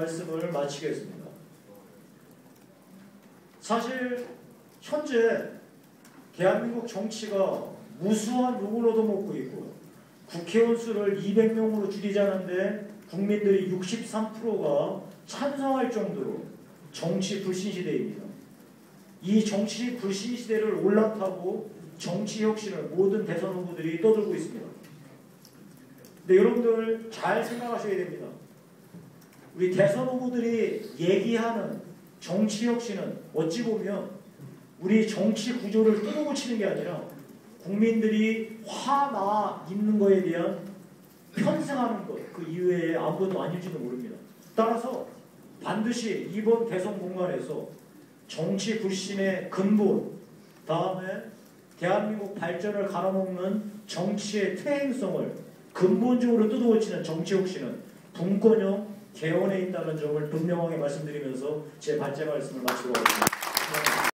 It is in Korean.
말씀을 마치겠습니다. 사실 현재 대한민국 정치가 무수한 욕을 얻어먹고 있고 국회의원 수를 200명으로 줄이자는데 국민들이 63%가 찬성할 정도로 정치 불신 시대입니다. 이 정치 불신 시대를 올라타고 정치 혁신을 모든 대선 후보들이 떠들고 있습니다. 근데 여러분들 잘 생각하셔야 됩니다. 우리 대선 후보들이 얘기하는 정치 혁신은 어찌 보면 우리 정치 구조를 뜯어고치는 게 아니라 국민들이 화나 있는 거에 대한 편승하는 것 그 이외에 아무것도 아닐지도 모릅니다. 따라서 반드시 이번 대선 공간에서 정치 불신의 근본 다음에 대한민국 발전을 갈아먹는 정치의 퇴행성을 근본적으로 뜯어고치는 정치 혁신은 분권형 개헌에 있다는 점을 분명하게 말씀드리면서 제 발제 말씀을 마치고 가겠습니다.